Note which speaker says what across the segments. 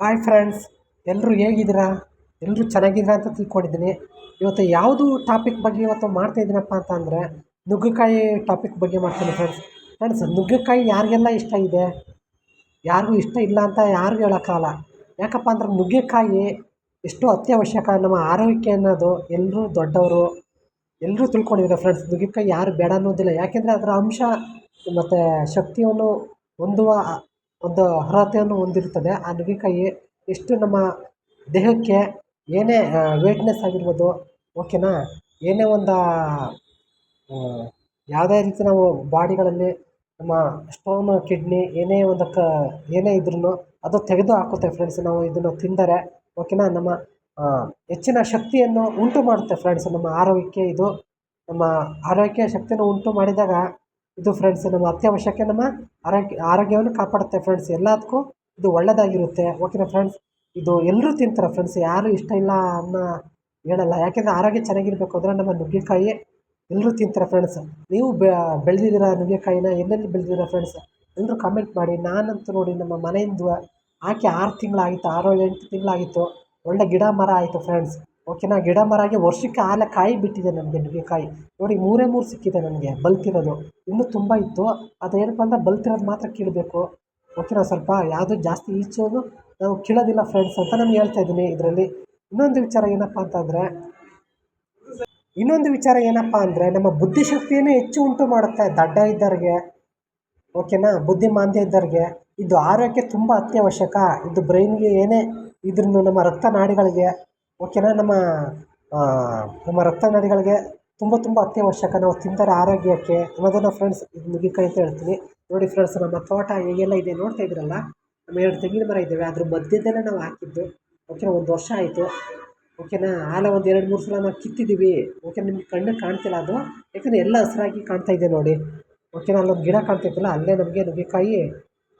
Speaker 1: Hi friends ಎಲ್ಲರೂ ಹೇಗಿದ್ದೀರಾ? ಎಲ್ಲರೂ ಚೆನ್ನಾಗಿದ್ದೀರಾ ಅಂತ ತಿಳ್ಕೊಂಡಿದ್ದೀನಿ. ಇವತ್ತು ಯಾವುದು ಟಾಪಿಕ್ ಬಗ್ಗೆ ಇವತ್ತು ಮಾಡ್ತಾ ಇದ್ದೀನಪ್ಪ ಅಂತ ಅಂದರೆ ನುಗ್ಗೆಕಾಯಿ ಟಾಪಿಕ್ ಬಗ್ಗೆ ಮಾಡ್ತೀನಿ ಫ್ರೆಂಡ್ಸ್ ಫ್ರೆಂಡ್ಸ್ ನುಗ್ಗೆಕಾಯಿ ಯಾರಿಗೆಲ್ಲ ಇಷ್ಟ ಇದೆ? ಯಾರಿಗೂ ಇಷ್ಟ ಇಲ್ಲ ಅಂತ ಯಾರಿಗೂ ಹೇಳೋಕ್ಕಾಗಲ್ಲ. ಯಾಕಪ್ಪ ಅಂದ್ರೆ ನುಗ್ಗೆಕಾಯಿ ಎಷ್ಟು ಅತ್ಯವಶ್ಯಕ, ನಮ್ಮ ಆರೋಗ್ಯಕ್ಕೆ ಅನ್ನೋದು ಎಲ್ಲರೂ ದೊಡ್ಡವರು ಎಲ್ಲರೂ ತಿಳ್ಕೊಂಡಿದ್ದಾರೆ ಫ್ರೆಂಡ್ಸ್ ನುಗ್ಗೆಕಾಯಿ ಯಾರು ಬೇಡ ಅನ್ನೋದಿಲ್ಲ. ಯಾಕೆಂದರೆ ಅದರ ಅಂಶ ಮತ್ತು ಶಕ್ತಿಯನ್ನು ಹೊಂದುವ ಒಂದು ಅರ್ಹತೆಯನ್ನು ಹೊಂದಿರುತ್ತದೆ. ಆ ನುಗ್ಗೆಕಾಯಿ ಎಷ್ಟು ನಮ್ಮ ದೇಹಕ್ಕೆ ಏನೇ ವೇಟ್ನೆಸ್ ಆಗಿರ್ಬೋದು ಓಕೆನಾ ಏನೇ ಒಂದು ಯಾವುದೇ ರೀತಿ ನಾವು ಬಾಡಿಗಳಲ್ಲಿ ನಮ್ಮ ಸ್ಟೋನು, ಕಿಡ್ನಿ ಏನೇ ಒಂದು ಕ, ಏನೇ ಇದ್ರೂ ಅದು ತೆಗೆದು ಹಾಕುತ್ತೆ ಫ್ರೆಂಡ್ಸ್ ನಾವು ಇದನ್ನು ತಿಂದರೆ ಓಕೆನಾ ನಮ್ಮ ಹೆಚ್ಚಿನ ಶಕ್ತಿಯನ್ನು ಉಂಟು ಮಾಡುತ್ತೆ ಫ್ರೆಂಡ್ಸ್ ನಮ್ಮ ಆರೋಗ್ಯಕ್ಕೆ ಇದು, ನಮ್ಮ ಆರೋಗ್ಯ ಶಕ್ತಿಯನ್ನು ಉಂಟು ಮಾಡಿದಾಗ ಇದು ಫ್ರೆಂಡ್ಸ್ ನಮ್ಮ ಅತ್ಯವಶ್ಯಕ್ಕೆ ನಮ್ಮ ಆರೋಗ್ಯ, ಆರೋಗ್ಯವನ್ನು ಕಾಪಾಡುತ್ತೆ ಫ್ರೆಂಡ್ಸ್ ಎಲ್ಲದಕ್ಕೂ ಇದು ಒಳ್ಳೆಯದಾಗಿರುತ್ತೆ ಓಕೆನಾ ಫ್ರೆಂಡ್ಸ್ ಇದು ಎಲ್ಲರೂ ತಿಂತಾರೆ ಫ್ರೆಂಡ್ಸ್ ಯಾರೂ ಇಷ್ಟ ಇಲ್ಲ ಅನ್ನೋ ಹೇಳಲ್ಲ. ಯಾಕೆಂದರೆ ಆರೋಗ್ಯ ಚೆನ್ನಾಗಿರ್ಬೇಕು. ಅಂದರೆ ನಮ್ಮ ನುಗ್ಗೆಕಾಯಿ ಎಲ್ಲರೂ ತಿಂತಾರೆ ಫ್ರೆಂಡ್ಸ್ ನೀವು ಬೆಳೆದಿದ್ದೀರಾ ನುಗ್ಗೆಕಾಯಿನ? ಎಲ್ಲೆಲ್ಲಿ ಬೆಳೆದಿದ್ದೀರಾ ಫ್ರೆಂಡ್ಸ್ ಎಲ್ಲರೂ ಕಮೆಂಟ್ ಮಾಡಿ. ನಾನಂತೂ ನೋಡಿ ನಮ್ಮ ಮನೆಯಿಂದ ಹಾಕಿ ಆರು ತಿಂಗಳಾಗಿತ್ತು, ಆರು ಎಂಟು ತಿಂಗಳಾಗಿತ್ತು. ಒಳ್ಳೆ ಗಿಡ ಮರ ಆಯಿತು ಫ್ರೆಂಡ್ಸ್ ಓಕೆನಾ ಗಿಡ ಮರ ಆಗಿ ವರ್ಷಕ್ಕೆ ಆಲೆ ಕಾಯಿ ಬಿಟ್ಟಿದೆ ನಮಗೆ ನುಗ್ಗೆಕಾಯಿ ನೋಡಿ, ಮೂರೇ ಮೂರು ಸಿಕ್ಕಿದೆ ನನಗೆ ಬಲ್ತಿರೋದು. ಇನ್ನೂ ತುಂಬ ಇತ್ತು. ಅದೇನಪ್ಪ ಅಂದರೆ ಬಲ್ತಿರೋದು ಮಾತ್ರ ಕೀಳಬೇಕು. ಓಕೆನಾ ಸ್ವಲ್ಪ ಯಾವುದು ಜಾಸ್ತಿ ಈಚೋದು. ನಾವು ಕೀಳೋದಿಲ್ಲ ಫ್ರೆಂಡ್ಸ್ ಅಂತ ನಾನು ಹೇಳ್ತಾ ಇದ್ದೀನಿ ಇದರಲ್ಲಿ. ಇನ್ನೊಂದು ವಿಚಾರ ಏನಪ್ಪ ಅಂತಂದರೆ, ಇನ್ನೊಂದು ವಿಚಾರ ಏನಪ್ಪ ಅಂದರೆ, ನಮ್ಮ ಬುದ್ಧಿಶಕ್ತಿಯನ್ನೇ ಹೆಚ್ಚು ಉಂಟು ಮಾಡುತ್ತೆ ದಡ್ಡ ಇದ್ದವ್ರಿಗೆ. ಓಕೆನಾ? ಬುದ್ಧಿಮಾಂದ್ಯ ಇದ್ದವ್ರಿಗೆ. ಇದು ಆರೋಗ್ಯಕ್ಕೆ ತುಂಬ ಅತ್ಯವಶ್ಯಕ. ಇದು ಬ್ರೈನ್ಗೆ ಏನೇ ಇದ್ರೂ ನಮ್ಮ ರಕ್ತನಾಡಿಗಳಿಗೆ ಓಕೆನಾ? ನಮ್ಮ ನಮ್ಮ ರಕ್ತನಾಡಿಗಳಿಗೆ ತುಂಬ ತುಂಬ ಅತ್ಯವಶ್ಯಕ. ನಾವು ತಿಂತಾರೆ ಆರೋಗ್ಯಕ್ಕೆ ಅನ್ನೋದನ್ನು ಫ್ರೆಂಡ್ಸ್ ಇದು ನುಗ್ಗಿಕಾಯಿ ಅಂತ ಹೇಳ್ತೀನಿ. ನೋಡಿ ಫ್ರೆಂಡ್ಸ್ ನಮ್ಮ ತೋಟ ಹೇಗೆಲ್ಲ ಇದೆ ನೋಡ್ತಾ ಇದ್ದೀರಲ್ಲ? ನಮ್ಮ ಎರಡು ತೆಂಗಿನ ಮರ ಇದ್ದಾವೆ. ಅದ್ರ ಮಧ್ಯದಲ್ಲೇ ನಾವು ಹಾಕಿದ್ದು. ಓಕೆನಾ? ಒಂದು ವರ್ಷ ಆಯಿತು. ಓಕೆನಾ? ಆಲ ಒಂದು ಎರಡು ಮೂರು ಸಲ ನಾವು ಕಿತ್ತಿದ್ದೀವಿ. ಓಕೆ ನಿಮ್ಗೆ ಕಣ್ಣಿಗೆ ಕಾಣ್ತಿಲ್ಲ ಅದು. ಯಾಕಂದರೆ ಎಲ್ಲ ಹಸಿರಾಗಿ ಕಾಣ್ತಾ ಇದೆ ನೋಡಿ. ಓಕೆನಾ? ಅಲ್ಲೊಂದು ಗಿಡ ಕಾಣ್ತೈತಲ್ಲ ಅಲ್ಲೇ ನಮಗೆ ನುಗ್ಗೆಕಾಯಿ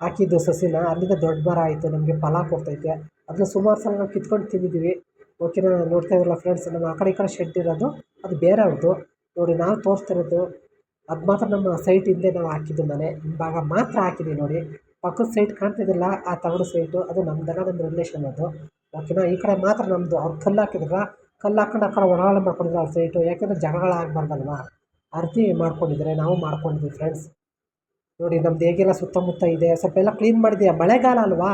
Speaker 1: ಹಾಕಿದ್ದು ಸಸಿನ. ಅಲ್ಲಿಂದ ದೊಡ್ಡ ಮರ ಆಯಿತು. ನಮಗೆ ಫಲ ಕೊಡ್ತೈತೆ ಅದನ್ನ ಸುಮಾರು ಸಲ ನಾವು ಕಿತ್ಕೊಂಡು ತಿಂದಿದ್ದೀವಿ. ಓಕೆನಾ ನೋಡ್ತಾ ಇದ್ರಲ್ಲ ಫ್ರೆಂಡ್ಸ್ ನಮ್ಮ ಆ ಕಡೆ ಈ ಕಡೆ ಶೆಡ್ ಇರೋದು, ಅದು ಬೇರೆಯವ್ರದ್ದು ನೋಡಿ ನಾವು ತೋರಿಸ್ತಿರೋದು, ಅದು ಮಾತ್ರ ನಮ್ಮ ಸೈಟ್ ಹಿಂದೆ ನಾವು ಹಾಕಿದ್ದು ಮನೆ. ಹಿಂಭಾಗ ಮಾತ್ರ ಹಾಕಿದ್ದೀವಿ ನೋಡಿ. ಪಕ್ಕದ ಸೈಟ್ ಕಾಣ್ತಿದ್ದಿಲ್ಲ, ಆ ತಗಡು ಸೈಟು ಅದು ನಮ್ಮದಲ್ಲ ನಮ್ಮ ರಿಲೇಷನ್ ಅದು. ಓಕೆನಾ ಈ ಕಡೆ ಮಾತ್ರ ನಮ್ಮದು ಅವ್ರು ಕಲ್ಲು ಹಾಕಿದ್ರೆ ಕಲ್ಲು ಹಾಕೊಂಡು ಆ ಕಡೆ ಒಳಗಡೆ ಮಾಡ್ಕೊಂಡಿದ್ರು ಅವ್ರ ಸೈಟು ಯಾಕೆಂದರೆ ಜಗಳಾಗಬಾರ್ದಲ್ವಾ ಅರ್ತಿ ಮಾಡ್ಕೊಂಡಿದ್ದಾರೆ ನಾವು ಮಾಡ್ಕೊಂಡಿದ್ವಿ ಫ್ರೆಂಡ್ಸ್ ನೋಡಿ ನಮ್ದು ಹೇಗೆಲ್ಲ ಸುತ್ತಮುತ್ತ ಇದೆ, ಸ್ವಲ್ಪ ಎಲ್ಲ ಕ್ಲೀನ್ ಮಾಡಿದೆಯಾ? ಮಳೆಗಾಲ ಅಲ್ವಾ?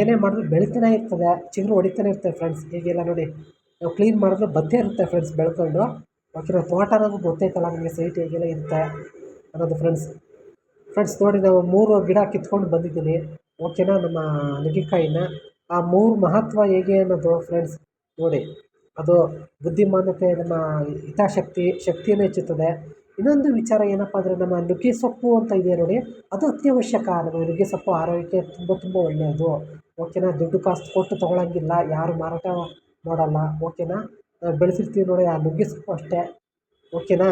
Speaker 1: ಏನೇ ಮಾಡಿದ್ರು ಬೆಳಿತಾನೆ ಇರ್ತದೆ, ಚಿಗುರು ಹೊಡಿತಾನೆ ಇರ್ತದೆ ಫ್ರೆಂಡ್ಸ್ ಈಗೆಲ್ಲ ನೋಡಿ, ನಾವು ಕ್ಲೀನ್ ಮಾಡಿದ್ರೆ ಬತ್ತೇ ಇರುತ್ತೆ ಫ್ರೆಂಡ್ಸ್ ಬೆಳ್ಕೊಂಡು. ಓಕೆನಾ ತೋಟ ಅನ್ನೋದು ಗೊತ್ತೈತಲ್ಲ ನಮಗೆ ಸೈಟ್ ಹೇಗೆಲ್ಲ ಇರುತ್ತೆ ಅನ್ನೋದು ಫ್ರೆಂಡ್ಸ್ ಫ್ರೆಂಡ್ಸ್ ನೋಡಿ, ನಾವು ಮೂರು ಗಿಡ ಕಿತ್ಕೊಂಡು ಬಂದಿದ್ದೀನಿ. ಓಕೆನಾ ನಮ್ಮ ನುಗ್ಗಿಕಾಯಿನ. ಆ ಮೂರು ಮಹತ್ವ ಹೇಗೆ ಅನ್ನೋದು ಫ್ರೆಂಡ್ಸ್ ನೋಡಿ. ಅದು ಬುದ್ಧಿಮಾನತೆ, ನಮ್ಮ ಹಿತಾಶಕ್ತಿ, ಶಕ್ತಿಯನ್ನು ಹೆಚ್ಚುತ್ತದೆ ಇನ್ನೊಂದು ವಿಚಾರ ಏನಪ್ಪ ಅಂದರೆ ನಮ್ಮ ನುಗ್ಗೆ ಸೊಪ್ಪು ಅಂತ ಇದೆ ನೋಡಿ, ಅದು ಅತ್ಯವಶ್ಯಕ ನಮ್ಮ ನುಗ್ಗೆ ಸೊಪ್ಪು ಆರೋಗ್ಯಕ್ಕೆ ತುಂಬ ತುಂಬ ಒಳ್ಳೆಯದು. ಓಕೆನಾ ದುಡ್ಡು ಕಾಸು ಕೊಟ್ಟು ತೊಗೊಳಂಗಿಲ್ಲ, ಯಾರು ಮಾರಾಟ ಮಾಡೋಲ್ಲ. ಓಕೆನಾ ಬೆಳೆಸಿರ್ತೀವಿ ನೋಡಿ ಆ ನುಗ್ಗೆ ಸೊಪ್ಪು ಅಷ್ಟೇ. ಓಕೆನಾ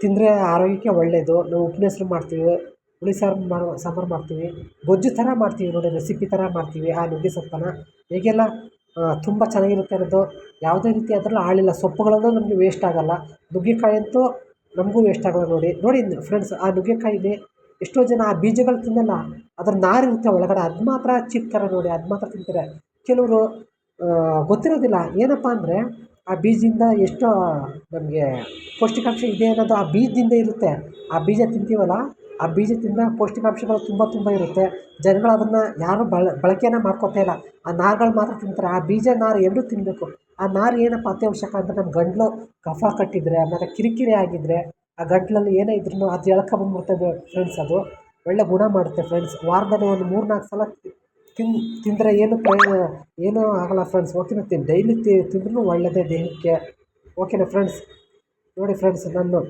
Speaker 1: ತಿಂದರೆ ಆರೋಗ್ಯಕ್ಕೆ ಒಳ್ಳೆಯದು. ನಾವು ಉಪ್ಪಿನ ಹೆಸ್ರು ಮಾಡ್ತೀವಿ, ಹುಳಿ ಸಾರು ಮಾಡೋ, ಸಾಂಬಾರು ಮಾಡ್ತೀವಿ, ಗೊಜ್ಜು ಥರ ಮಾಡ್ತೀವಿ ನೋಡಿ ರೆಸಿಪಿ ಥರ ಮಾಡ್ತೀವಿ ಆ ನುಗ್ಗೆ ಸೊಪ್ಪನ್ನು. ಹೇಗೆಲ್ಲ ತುಂಬ ಚೆನ್ನಾಗಿರುತ್ತೆ ಅನ್ನೋದು, ಯಾವುದೇ ರೀತಿ ಅದರಲ್ಲಿ ಆಳಿಲ್ಲ. ಸೊಪ್ಪುಗಳನ್ನು ನಮಗೆ ವೇಸ್ಟ್ ಆಗೋಲ್ಲ. ನುಗ್ಗೆಕಾಯಿ ಅಂತೂ ನಮಗೂ ವೇಸ್ಟ್ ಆಗೋಲ್ಲ ನೋಡಿ. ನೋಡಿ ಫ್ರೆಂಡ್ಸ್ ಆ ನುಗ್ಗೆಕಾಯಿಲಿ ಎಷ್ಟೋ ಜನ ಆ ಬೀಜಗಳು ತಿನ್ನಲ್ಲ. ಅದರ ನಾರಿರುತ್ತೆ ಒಳಗಡೆ. ಅದು ಮಾತ್ರ ಚಿಪ್ತಾರೆ ನೋಡಿ. ಅದು ಮಾತ್ರ ತಿಂತಾರೆ. ಕೆಲವರು ಗೊತ್ತಿರೋದಿಲ್ಲ. ಏನಪ್ಪ ಅಂದರೆ, ಆ ಬೀಜದಿಂದ ಎಷ್ಟೋ ನಮಗೆ ಪೌಷ್ಟಿಕಾಂಶ ಇದೆ ಅನ್ನೋದು ಆ ಬೀಜದಿಂದ ಇರುತ್ತೆ. ಆ ಬೀಜ ತಿಂತೀವಲ್ಲ ಆ ಬೀಜ ತಿಂದಾಗ ಪೌಷ್ಟಿಕಾಂಶಗಳು ತುಂಬ ತುಂಬ ಇರುತ್ತೆ. ಜನಗಳು ಅದನ್ನು ಯಾರೂ ಬಳ, ಬಳಕೆನ ಮಾಡ್ಕೊತಾ ಇಲ್ಲ. ಆ ನಾರುಗಳು ಮಾತ್ರ ತಿಂತಾರೆ. ಆ ಬೀಜ ನಾರು ಎರಡೂ ತಿನ್ನಬೇಕು ಆ ನಾರು ಏನಪ್ಪ ಅತ್ಯವಶ್ಯಕ ಅಂದರೆ ನಮ್ಮ ಗಂಟಲು ಕಫ ಕಟ್ಟಿದರೆ, ಆಮೇಲೆ ಕಿರಿಕಿರಿ ಆಗಿದ್ದರೆ ಆ ಗಂಟಲಲ್ಲಿ ಏನೇ ಇದ್ರೂ ಅದು ಎಳ್ಕೊಂಬಂದ್ಬಿಡ್ತದೆ ಫ್ರೆಂಡ್ಸ್ ಅದು. ಒಳ್ಳೆ ಗುಣ ಮಾಡುತ್ತೆ ಫ್ರೆಂಡ್ಸ್ ವಾರದಲ್ಲಿ ಒಂದು ಮೂರು ನಾಲ್ಕು ಸಲ ತಿನ್, ತಿಂದರೆ ಏನು ಪ್ರಯೋಜನ ಏನೂ ಆಗೋಲ್ಲ ಫ್ರೆಂಡ್ಸ್ ಓಕೆನಾ ಡೈಲಿ ತಿಂದ್ರೂ ಒಳ್ಳೆಯದೇ ದೇಹಕ್ಕೆ. ಓಕೆನಾ ಫ್ರೆಂಡ್ಸ್ ನೋಡಿ ಫ್ರೆಂಡ್ಸ್ ನಾನು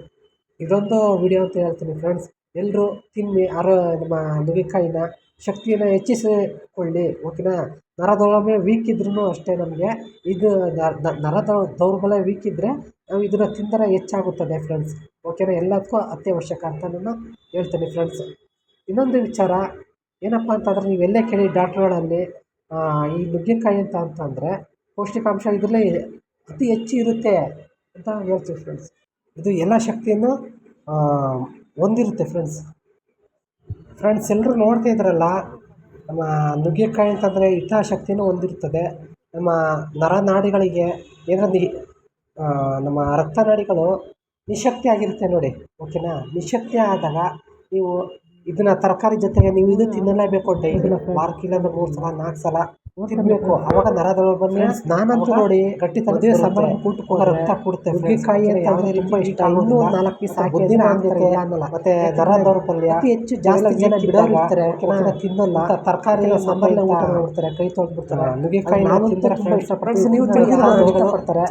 Speaker 1: ಇದೊಂದು ವಿಡಿಯೋ ಅಂತ ಹೇಳ್ತೀನಿ ಫ್ರೆಂಡ್ಸ್ ಎಲ್ಲರೂ ತಿನ್ನಿ, ಆರೋ ನಮ್ಮ ನುಗ್ಗೆಕಾಯಿನ ಶಕ್ತಿಯನ್ನ ಹೆಚ್ಚಿಸಿಕೊಳ್ಳಿ, ಓಕೆನಾ? ನರದೌರ್ಬಲ್ಯ ವೀಕ್ ಇದ್ರೂ ಅಷ್ಟೇ ನಮಗೆ. ಇದು ನರ ದೌರ್ಬಲ್ಯ ವೀಕ್ ಇದ್ದರೆ ನಾವು ಇದನ್ನು ತಿಂದರೆ ಹೆಚ್ಚಾಗುತ್ತದೆ ಫ್ರೆಂಡ್ಸ್ ಓಕೆನಾ? ಎಲ್ಲದಕ್ಕೂ ಅತ್ಯವಶ್ಯಕ ಅಂತ ನಾನು ಹೇಳ್ತೀನಿ ಫ್ರೆಂಡ್ಸ್ ಇನ್ನೊಂದು ವಿಚಾರ, ಏನಪ್ಪ ಅಂತಂದರೆ ನೀವು ಎಲ್ಲೇ ಕೇಳಿ ಡಾಕ್ಟ್ರುಗಳಲ್ಲಿ ಈ ನುಗ್ಗೆಕಾಯಿ ಅಂತ ಅಂತಂದರೆ ಪೌಷ್ಟಿಕಾಂಶ ಇದರಲ್ಲೇ ಅತಿ ಹೆಚ್ಚು ಇರುತ್ತೆ ಅಂತ ಹೇಳ್ತೀವಿ ಫ್ರೆಂಡ್ಸ್ ಇದು ಎಲ್ಲ ಶಕ್ತಿಯನ್ನು ಹೊಂದಿರುತ್ತೆ ಫ್ರೆಂಡ್ಸ್ ಫ್ರೆಂಡ್ಸ್ ಎಲ್ಲರೂ ನೋಡ್ತಾ ಇದ್ರಲ್ಲ ನಮ್ಮ ನುಗ್ಗೆಕಾಯಿ ಅಂತಂದರೆ ಹಿತಾಸಕ್ತಿನೂ ಹೊಂದಿರ್ತದೆ ನಮ್ಮ ನರನಾಡಿಗಳಿಗೆ ಇದರಲ್ಲಿ ನಮ್ಮ ರಕ್ತನಾಡಿಗಳು ನಿಶ್ಶಕ್ತಿ ಆಗಿರುತ್ತೆ ನೋಡಿ ಓಕೆನಾ ನಿಶ್ಶಕ್ತಿ ಆದಾಗ ನೀವು ಇದನ್ನ ತರಕಾರಿ ಜೊತೆಗೆ ನೀವು ಇದು ತಿನ್ನಲೇಬೇಕು ಡೈಲಿ. ವಾರಕ್ಕೆ ಇಲ್ಲಾಂದ್ರೆ ಮೂರು ಸಲ ನಾಲ್ಕು ಸಲ ತಿನ್ನಬೇಕು ಅವಾಗ ನರಗಳು ಬಂದು ನಾನಂತೂ ನೋಡಿ ಗಟ್ಟಿ ಮದುವೆ ಸಂಬಳ ಕೂಟಕ್ಕೆ ರಕ್ತ ಕೊಡುತ್ತೆ ನುಗ್ಗೆಕಾಯಿ ಅಂತಂದ್ರೆ ತುಂಬ ಇಷ್ಟ. ಇನ್ನೂ ನಾಲ್ಕು ಪೀಸ್ ಹಾಕಿ ಬುದ್ಧಿನ ಆಗುತ್ತೆ ಮತ್ತೆ ನರದವ್ರ ಪಲ್ಯ ಅತಿ ಹೆಚ್ಚು ಜಾಸ್ತಿ ಜನ ಬಿಡೋರು ಇರ್ತಾರೆ. ತಿನ್ನಲ್ಲ. ತರಕಾರಿ ಸಾಂಬಾರ್ನ ಊಟ ಮಾಡ್ಬಿಡ್ತಾರೆ ಕೈ ತೊಳ್ಬಿಡ್ತಾರೆ ನುಗ್ಗಿಕಾಯಿ ನಾನು ತಿಂತಾರೆ ತುಂಬ ಇಷ್ಟಪಡ್ತಾರೆ ನೀವು ತಿಳಿದಿಲ್ಲ ಇಷ್ಟಪಡ್ತಾರೆ.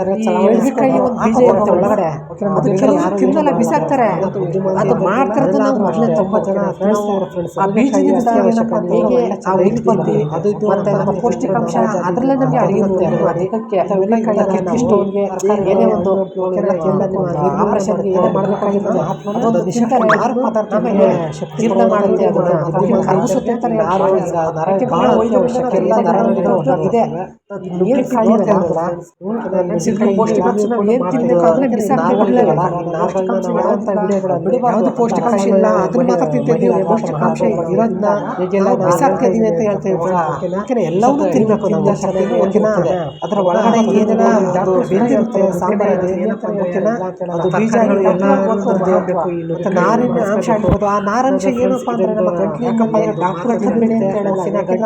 Speaker 1: ನುಗ್ಗೆಕಾಯಿ ಒಂದು ಬೀಜ ಇರುತ್ತೆ ಒಳಗಡೆ. ತಿನ್ನಲ್ಲ. ಬಿಸಾಕ್ತಾರೆ. ಅದು ಮಾಡ್ತಾರೆ ನಾವು ಮೊದಲೇ ತುಂಬ ಜನ ಆ ಅದು ಇದು ಮತ್ತೆ ನಮ್ಮ ಪೌಷ್ಟಿಕಾಂಶ ಅದರಲ್ಲೇ ನಮಗೆ ದೇಹಕ್ಕೆ ಸ್ಟೋನ್ಗೆ ಏನೇ ಒಂದು ಆಪರೇಷನ್ಗೆ ಏನೇ ಮಾಡಬೇಕಾಗಿರುತ್ತೆ ಅದೊಂದು ತಿಂತಾರೆ. ಆರು ಪದಾರ್ಥ ನಮಗೆ ಜೀರ್ಣ ಮಾಡುತ್ತೆ ಅದನ್ನ ಕರಗಿಸುತ್ತೆ ಅಂತ ನರಕ್ಕೆ ಬಹಳ ಅವಶ್ಯಕ ಎಲ್ಲ ಇದೆ. ಪೌಷ್ಟಿಕಾಂಶ ಯಾವುದು ಇಲ್ಲ? ಅದನ್ನ ಮಾತ್ರ ತಿಂತಿದ್ದೀವಿ. ಪೌಷ್ಟಿಕಾಂಶ ಇರೋದನ್ನ ನಾವು ಬಿಸಾಕ್ತಾ ಇದೀವಿ ಅಂತ ಹೇಳ್ತೇವೆ ಓಕೆನಾ ಎಲ್ಲವನ್ನೂ ತಿನ್ನಬೇಕು ನಾವು ಓಕೆನಾ? ಅದರ ಒಳಗಡೆ ಏನೇನ ಅದು ಬೆಂದಿರುತ್ತೆ ಸಾಂಬಾರು ಓಕೆನಾ? ಅದು ಬೀಜಗಳು ಎಲ್ಲ ಮತ್ತೆ ನಾರಿನ ಅಂಶ ಇರ್ಬೋದು ಆ ನಾರಂಶ ಏನಪ್ಪ ಅಂದ್ರೆ ನಮ್ಮ ಗಂಟ್ಲಿಗೆ ಡಾಕ್ಟರ್ ಅಂತ ಹೇಳಲ್ಲ ಯಾಕಂದ್ರೆ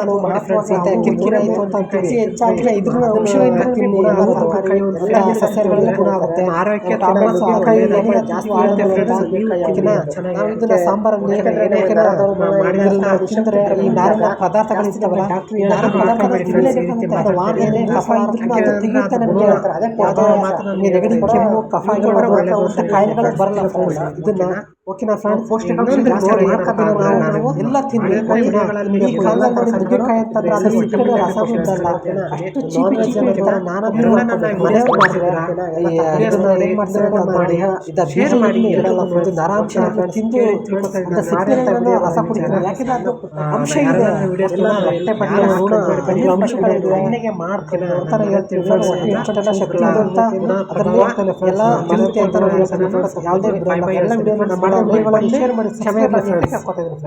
Speaker 1: ಕಿರಿಕಿರಿ ಆಯ್ತು ಅಂತ ಅಂತೀವಿ ಹೆಚ್ಚಾಗಿ ಇದ್ರ ಅಂಶಗಳಿಂದ ತಿನ್ನಿ ಎಲ್ಲ ಸಸ್ಯಗಳಲ್ಲಿ ಗುಣ ಆಗುತ್ತೆ. ಆರೋಗ್ಯ ಜಾಸ್ತಿ ಓಕೆನಾ ನಾವು ಇದನ್ನ ಸಾಂಬಾರಲ್ಲಿ ಮಾಡಿದ್ರಿಂದ ತಿಂದರೆ ಈ ನಾರಿನ ಪದಾರ್ಥಗಳಿರ್ತಾವಲ್ಲ ಈ ನಾರಿನ ಅದು ಕಫ ಇದ್ರೂ ಅದು ತೆಗೆಯುತ್ತೆ ನಮಗೆ ಅದೇ ನಿಮಗೆ ನೆಗಡಿ ಕೆಮ್ಮು ಕಫ ಕಾಯಿಲೆಗಳು ಬರಲ್ಲ ಫ್ರೆಂಡ್ಸ್ ಇದನ್ನ ಓಕೆನಾ ಫ್ರೆಂಡ್ಸ್ ಪೌಷ್ಟಿಕಾಂಶ ನಾವು ಎಲ್ಲ ತಿಂದು ಓಕೆನಾ ಈ ಕಾಲದಲ್ಲಿ ನೋಡಿ ನುಗ್ಗೆಕಾಯಿ ಅಂತಂದ್ರೆ ಅದು ಸಿಕ್ಕಡೆ ರಸ ಬಿಡಲ್ಲ ಅಷ್ಟು ಚೀಪಿ ಚೀಪಿ ನಾನಂತೂ ಮನೆ ಮಾಡ್ತಾರೆ ಇದನ್ನ ಏನ್ ಮಾಡ್ತಾರೆ ಮಾಡಿ ಇದ ಬೀಜ ಮಾಡಿ ಇಡಲ್ಲ ಇದು ನರಾಂಶ ತಿಂದು ಅಂತ ಸಿಕ್ಕಿರೋದ್ರಿಂದ ರಸ ಕುಡಿತಾರೆ ಯಾಕಂದ್ರೆ ಅದು ಅಂಶ ಇದೆ ಎಲ್ಲ ಋಣ ಅಂಶಗಳಿದೆ ಅಂತಾನೆ ಹೇಳ್ತೀವಿ ಫ್ರೆಂಡ್ಸ್ ಶಕ್ತಿ ಅಂತ ಅದರಲ್ಲಿ ಎಲ್ಲ ಅಂತ ನಾವು ಯಾವುದೇ ಬಿಡಲ್ಲ ಎಲ್ಲ ವಿಡಿಯೋ ನಮ್ಮ ಶೇರ್ ಮಾಡಿ ಕ್ಷಮೆ ಇರಲಿ ಫ್ರೆಂಡ್ಸ್